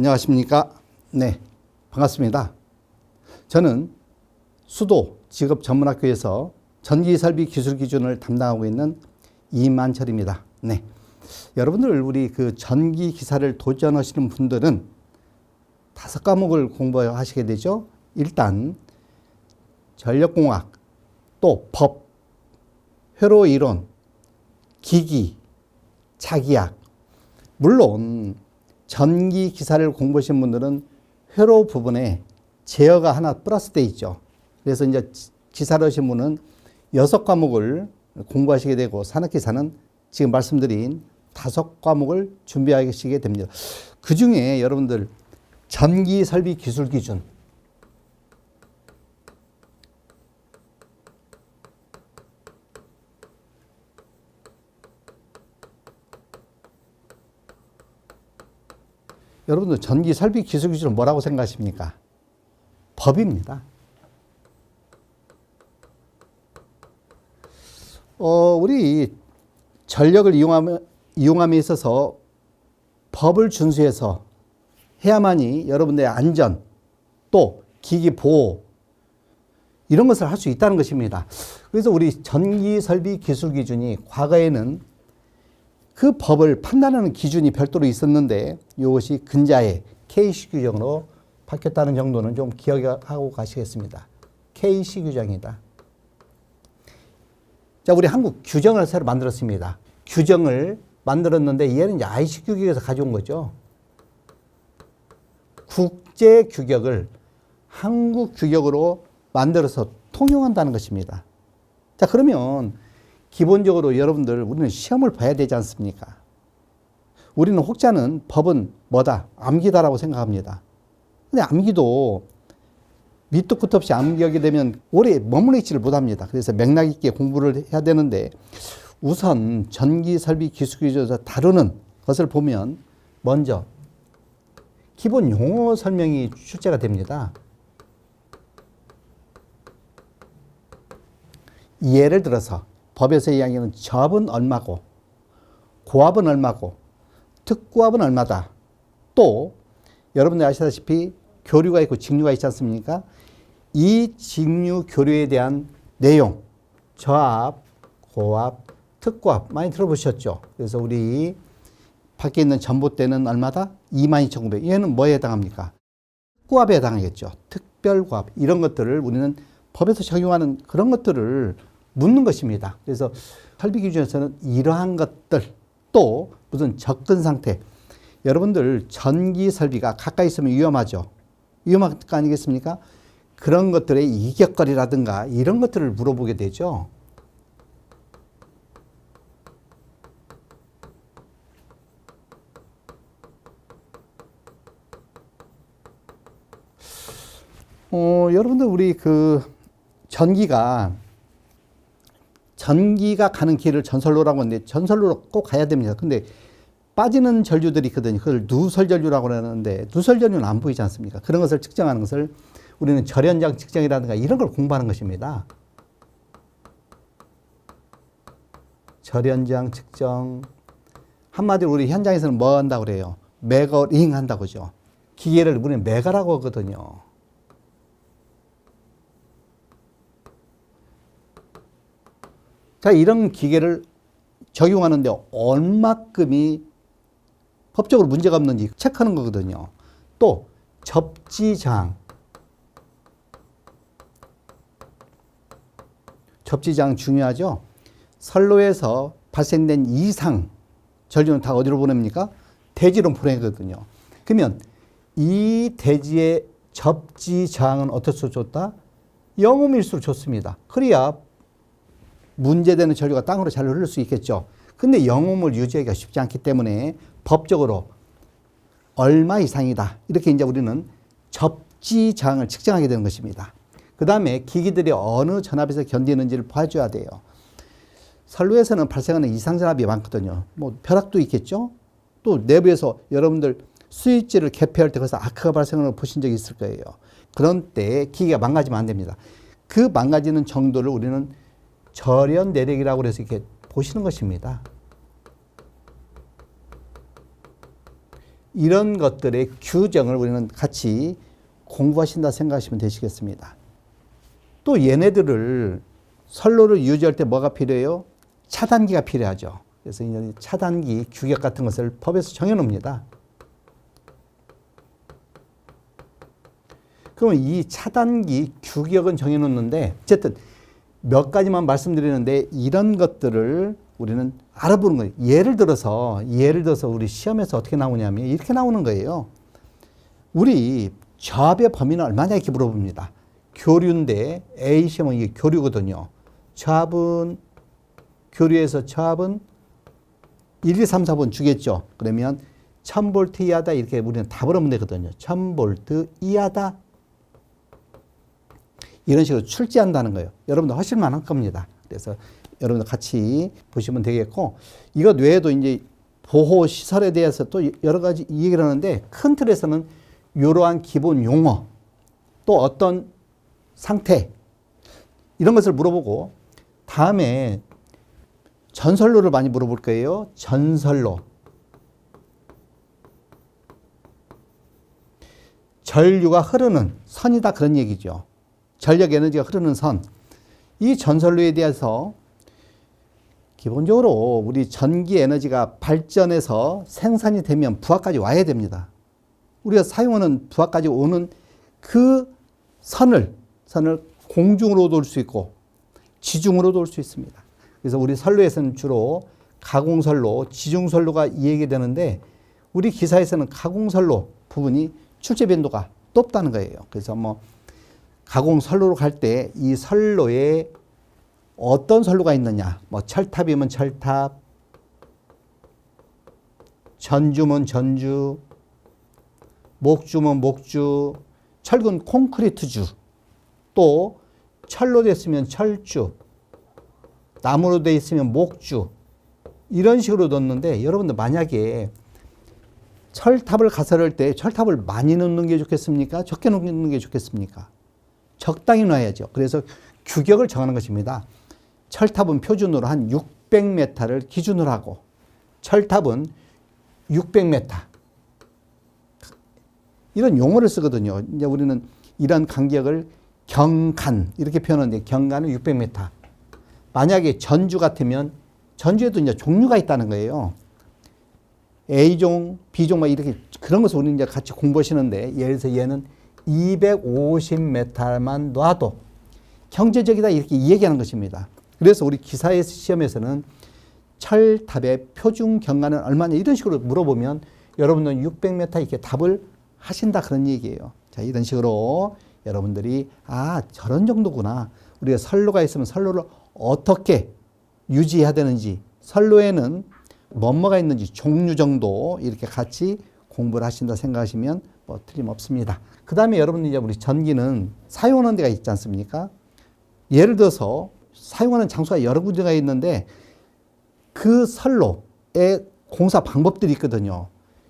안녕하십니까? 네, 반갑습니다. 저는 수도 직업 전문학교에서 전기 설비 기술 기준을 담당하고 있는 이만철입니다. 네. 여러분들 우리 그 전기 기사를 도전하시는 분들은 다섯 과목을 공부하시게 되죠. 일단 전력공학, 또 법, 회로 이론, 기기, 자기약. 물론 전기 기사를 공부하신 분들은 회로 부분에 제어가 하나 플러스 돼 있죠. 그래서 이제 기사를 하신 분은 여섯 과목을 공부하시게 되고 산업기사는 지금 말씀드린 다섯 과목을 준비하시게 됩니다. 그 중에 여러분들 전기 설비 기술 기준 여러분들 전기 설비 기술 기준은 뭐라고 생각하십니까? 법입니다. 어, 우리 전력을 이용함에, 이용함에 있어서 법을 준수해서 해야만이 여러분들의 안전 또 기기 보호 이런 것을 할 수 있다는 것입니다. 그래서 우리 전기 설비 기술 기준이 과거에는 그 법을 판단하는 기준이 별도로 있었는데 이것이 근자의 KC 규정으로 바뀌었다는 정도는 좀 기억하고 가시겠습니다. KC 규정이다. 자, 우리 한국 규정을 새로 만들었습니다. 규정을 만들었는데 얘는 IC 규격에서 가져온 거죠. 국제 규격을 한국 규격으로 만들어서 통용한다는 것입니다. 자, 그러면 기본적으로 여러분들 우리는 시험을 봐야 되지 않습니까? 우리는 혹자는 법은 뭐다? 암기다라고 생각합니다. 근데 암기도 밑도 끝도 없이 암기하게 되면 오래 머무르 있지를 못합니다. 그래서 맥락 있게 공부를 해야 되는데 우선 전기 설비 기술기조에서 다루는 것을 보면 먼저 기본 용어 설명이 출제가 됩니다. 예를 들어서 법에서 이야기하는 접은 얼마고 고압은 얼마고 특고압은 얼마다. 또 여러분들 아시다시피 교류가 있고 직류가 있지 않습니까? 이 직류 교류에 대한 내용, 저압, 고압, 특고압 많이 들어보셨죠? 그래서 우리 밖에 있는 전봇대는 얼마다? 22,900. 얘는 뭐에 해당합니까? 특고압에 해당하겠죠. 특별고압. 이런 것들을 우리는 법에서 적용하는 그런 것들을 묻는 것입니다. 그래서 설비 기준에서는 이러한 것들 또 무슨 접근 상태. 여러분들 전기 설비가 가까이 있으면 위험하죠. 위험한 거 아니겠습니까? 그런 것들의 이격거리라든가 이런 것들을 물어보게 되죠. 어, 여러분들 우리 그 전기가 전기가 가는 길을 전설로라고 하는데 전설로로 꼭 가야 됩니다. 근데 빠지는 전류들이 있거든요. 그걸 누설전류라고 하는데 누설전류는 안 보이지 않습니까? 그런 것을 측정하는 것을 우리는 절연장 측정이라든가 이런 걸 공부하는 것입니다. 절연장 측정. 한마디로 우리 현장에서는 뭐 한다고 그래요? 메거링 한다고 그죠? 기계를 우리는 메가라고 하거든요. 자, 이런 기계를 적용하는데 얼마큼이 법적으로 문제가 없는지 체크하는 거거든요. 또 접지장. 접지장 중요하죠. 선로에서 발생된 이상 전류는 다 어디로 보냅니까? 대지로 보내거든요. 그러면 이 대지의 접지장은 어떻게 줬다? 영음일수록 좋습니다. 그래야 문제되는 전류가 땅으로 잘 흐를 수 있겠죠. 근데 영음을 유지하기가 쉽지 않기 때문에 법적으로 얼마 이상이다. 이렇게 이제 우리는 접지장을 측정하게 되는 것입니다. 그 다음에 기기들이 어느 전압에서 견디는지를 봐줘야 돼요. 선로에서는 발생하는 이상전압이 많거든요. 뭐 벼락도 있겠죠. 또 내부에서 여러분들 스위치를 개폐할 때 거기서 아크가 발생하는 걸 보신 적이 있을 거예요. 그런 때 기기가 망가지면 안 됩니다. 그 망가지는 정도를 우리는 절연 내력이라고 해서 이렇게 보시는 것입니다. 이런 것들의 규정을 우리는 같이 공부하신다 생각하시면 되시겠습니다. 또 얘네들을 선로를 유지할 때 뭐가 필요해요? 차단기가 필요하죠. 그래서 이제 차단기 규격 같은 것을 법에서 정해놓습니다. 그러면 이 차단기 규격은 정해놓는데 어쨌든 몇 가지만 말씀드리는데 이런 것들을 우리는 알아보는 거예요. 예를 들어서 예를 들어서 우리 시험에서 어떻게 나오냐면 이렇게 나오는 거예요. 우리 저압의 범위는 얼마냐 이렇게 물어봅니다. 교류인데 A 시험은 이게 교류거든요. 저압은 교류에서 저압은 1, 2, 3, 4번 주겠죠. 그러면 1000볼트 이하다 이렇게 우리는 답을 하면 되거든요. 1000볼트 이하다 이런 식으로 출제한다는 거예요. 여러분들 하실만 할 겁니다. 그래서 여러분들 같이 보시면 되겠고 이것 외에도 이제 보호 시설에 대해서 또 여러 가지 얘기를 하는데 큰 틀에서는 이러한 기본 용어 또 어떤 상태 이런 것을 물어보고 다음에 전설로를 많이 물어볼 거예요. 전설로. 전류가 흐르는 선이다 그런 얘기죠. 전력 에너지가 흐르는 선. 이 전설로에 대해서 기본적으로 우리 전기 에너지가 발전해서 생산이 되면 부하까지 와야 됩니다. 우리가 사용하는 부하까지 오는 그 선을 선을 공중으로도 올수 있고 지중으로도 올수 있습니다. 그래서 우리 선로에서는 주로 가공선로, 지중선로가 이야기되는데 우리 기사에서는 가공선로 부분이 출제 빈도가 높다는 거예요. 그래서 뭐 가공 선로로 갈 때 이 선로에 어떤 선로가 있느냐, 뭐 철탑이면 철탑, 전주면 전주, 목주면 목주, 철근 콘크리트주, 또 철로 됐으면 철주, 나무로 돼 있으면 목주 이런 식으로 넣는데 여러분들 만약에 철탑을 가설할 때 철탑을 많이 넣는 게 좋겠습니까? 적게 넣는 게 좋겠습니까? 적당히 놔야죠. 그래서 규격을 정하는 것입니다. 철탑은 표준으로 한 600m를 기준으로 하고 철탑은 600m 이런 용어를 쓰거든요. 이제 우리는 이런 간격을 경간 이렇게 표현하는데 경간은 600m. 만약에 전주 같으면 전주에도 이제 종류가 있다는 거예요. A종, B종 막 이렇게 그런 것을 우리 이제 같이 공부하시는데 예를 들어서 얘는 250m만 놔도 경제적이다 이렇게 얘기하는 것입니다. 그래서 우리 기사의 시험에서는 철탑의 표준 경관은 얼마냐 이런 식으로 물어보면 여러분은 600m 이렇게 답을 하신다 그런 얘기예요. 자, 이런 식으로 여러분들이 아, 저런 정도구나. 우리가 선로가 있으면 선로를 어떻게 유지해야 되는지, 선로에는 뭐뭐가 있는지 종류 정도 이렇게 같이 공부를 하신다 생각하시면 뭐 틀림없습니다. 그 다음에 여러분 이제 우리 전기는 사용하는 데가 있지 않습니까? 예를 들어서 사용하는 장소가 여러 군데가 있는데 그 선로의 공사 방법들이 있거든요.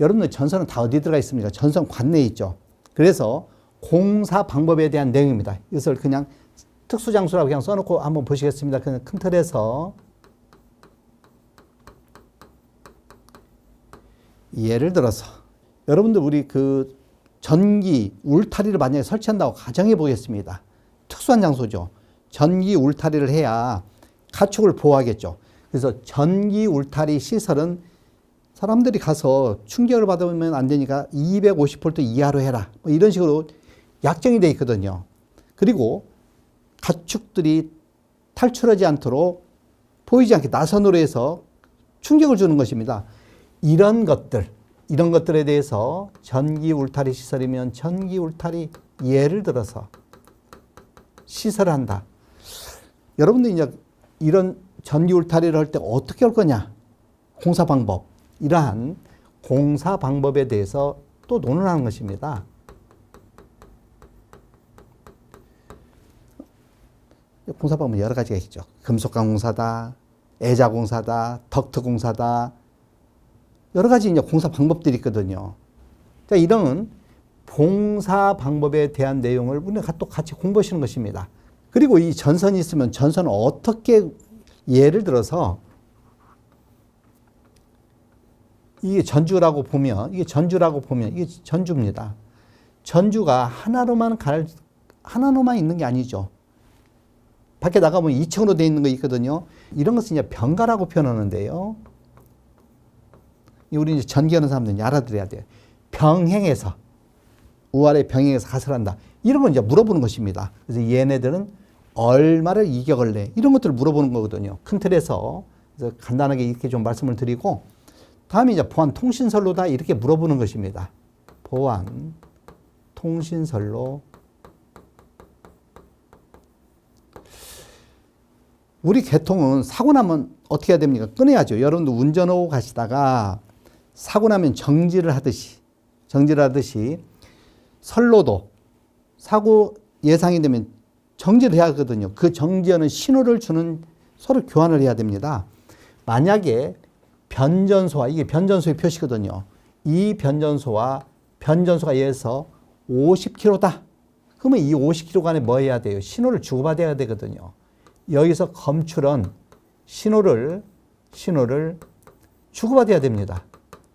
여러분들 전선은 다 어디 들어가 있습니까? 전선 관내에 있죠. 그래서 공사 방법에 대한 내용입니다. 이것을 그냥 특수 장소라고 그냥 써놓고 한번 보시겠습니다. 그냥 큰 틀에서 예를 들어서 여러분들 우리 그 전기 울타리를 만약에 설치한다고 가정해 보겠습니다. 특수한 장소죠. 전기 울타리를 해야 가축을 보호하겠죠. 그래서 전기 울타리 시설은 사람들이 가서 충격을 받으면 안 되니까 250V 이하로 해라. 뭐 이런 식으로 약정이 돼 있거든요. 그리고 가축들이 탈출하지 않도록 보이지 않게 나선으로 해서 충격을 주는 것입니다. 이런 것들, 이런 것들에 대해서 전기 울타리 시설이면 전기 울타리 예를 들어서 시설을 한다. 여러분들 이제 이런 전기 울타리를 할 때 어떻게 할 거냐? 공사 방법. 이러한 공사 방법에 대해서 또 논의하는 것입니다. 공사 방법 여러 가지가 있죠. 금속강 공사다, 애자 공사다, 덕트 공사다. 여러 가지 이제 공사 방법들이 있거든요. 자, 이런 공사 방법에 대한 내용을 우리가 또 같이 공부하시는 것입니다. 그리고 이 전선이 있으면 전선을 어떻게 예를 들어서 이게 전주라고 보면 이게 전주라고 보면 이게 전주입니다. 전주가 하나로만 갈 하나로만 있는 게 아니죠. 밖에 나가보면 2층으로 돼 있는 거 있거든요. 이런 것은 이제 병가라고 표현하는데요. 이 우리 이제 전기하는 사람들은 이제 알아들어야 돼요. 병행해서 우아래 병행해서 가설한다. 이런 건 이제 물어보는 것입니다. 그래서 얘네들은 얼마를 내 이런 것들을 물어보는 거거든요. 큰 틀에서 그래서 간단하게 이렇게 좀 말씀을 드리고 다음에 이제 보안 통신설로다 이렇게 물어보는 것입니다. 보안 통신설로 우리 개통은 사고 나면 어떻게 해야 됩니까? 끊어야죠. 여러분도 운전하고 가시다가 사고 나면 정지를 하듯이 정지를 하듯이 선로도 사고 예상이 되면 정지를 해야 하거든요. 그 정지하는 신호를 주는 서로 교환을 해야 됩니다. 만약에 변전소와 이게 변전소의 표시거든요. 이 변전소와 변전소가 예에서 50km다. 그러면 이 50km 간에 뭐 해야 돼요? 신호를 주고받아야 되거든요. 여기서 검출은 신호를 신호를 주고받아야 됩니다.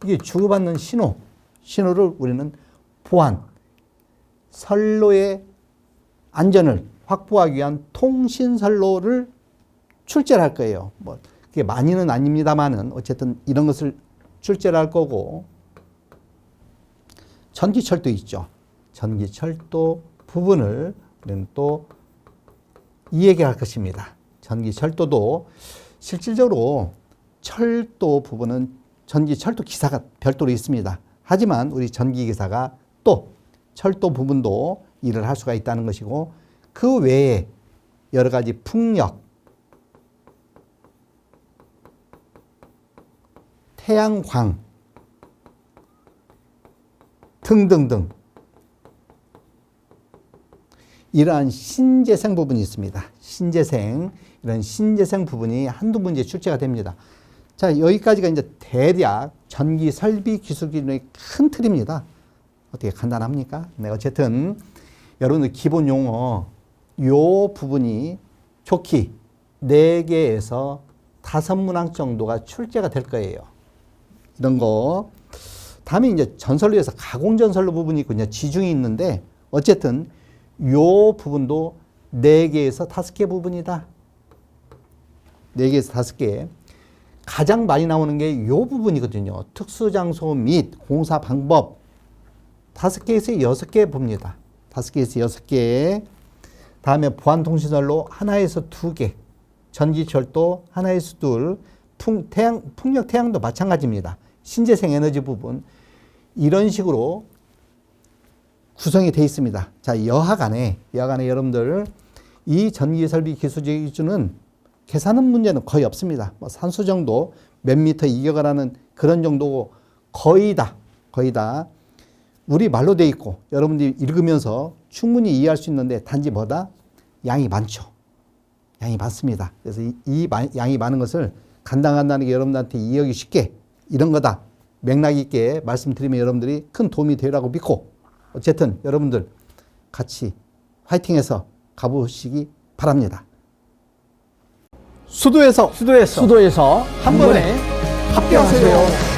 이게 주고받는 신호, 신호를 우리는 보안, 선로의 안전을 확보하기 위한 통신 선로를 출제를 할 거예요. 뭐 그게 많이는 아닙니다만은 어쨌든 이런 것을 출제를 할 거고 전기철도 있죠. 전기철도 부분을 우리는 또이 얘기할 것입니다. 전기철도도 실질적으로 철도 부분은 전기 철도 기사가 별도로 있습니다. 하지만 우리 전기 기사가 또 철도 부분도 일을 할 수가 있다는 것이고 그 외에 여러 가지 풍력, 태양광 등등등 이러한 신재생 부분이 있습니다. 신재생 이런 신재생 부분이 한두 문제 출제가 됩니다. 자 여기까지가 이제 대략 전기 설비 기술 기준의 큰 틀입니다. 어떻게 간단합니까? 네 어쨌든 여러분들 기본 용어 요 부분이 좋기 네 개에서 다섯 문항 정도가 출제가 될 거예요. 이런 거. 다음에 이제 전설로에서 가공전설로 부분이 있고 이제 지중이 있는데 어쨌든 요 부분도 네 개에서 다섯 개 부분이다. 네 개에서 다섯 개. 가장 많이 나오는 게요 부분이거든요. 특수장소 및 공사 방법. 다섯 개에서 여섯 개 봅니다. 다섯 개에서 여섯 개. 다음에 보안통신선로 하나에서 두 개. 전기철도 하나에서 둘. 풍, 태양, 풍력 태양도 마찬가지입니다. 신재생 에너지 부분. 이런 식으로 구성이 되어 있습니다. 자, 여하간에, 여하간에 여러분들 이 전기설비 기술적 기준은 계산은 문제는 거의 없습니다. 뭐 산수 정도 몇 미터 하는 그런 정도고 거의 다, 거의 다 우리 말로 돼 있고 여러분들이 읽으면서 충분히 이해할 수 있는데 단지 뭐다? 양이 많죠. 양이 많습니다. 그래서 이, 이 마- 양이 많은 것을 간당간단하게 여러분들한테 이해하기 쉽게 이런 거다. 맥락 있게 말씀드리면 여러분들이 큰 도움이 되라고 믿고 어쨌든 여러분들 같이 화이팅해서 가보시기 바랍니다. 수도에서. 수도에서. 수도에서. 한 번에 합격하세요.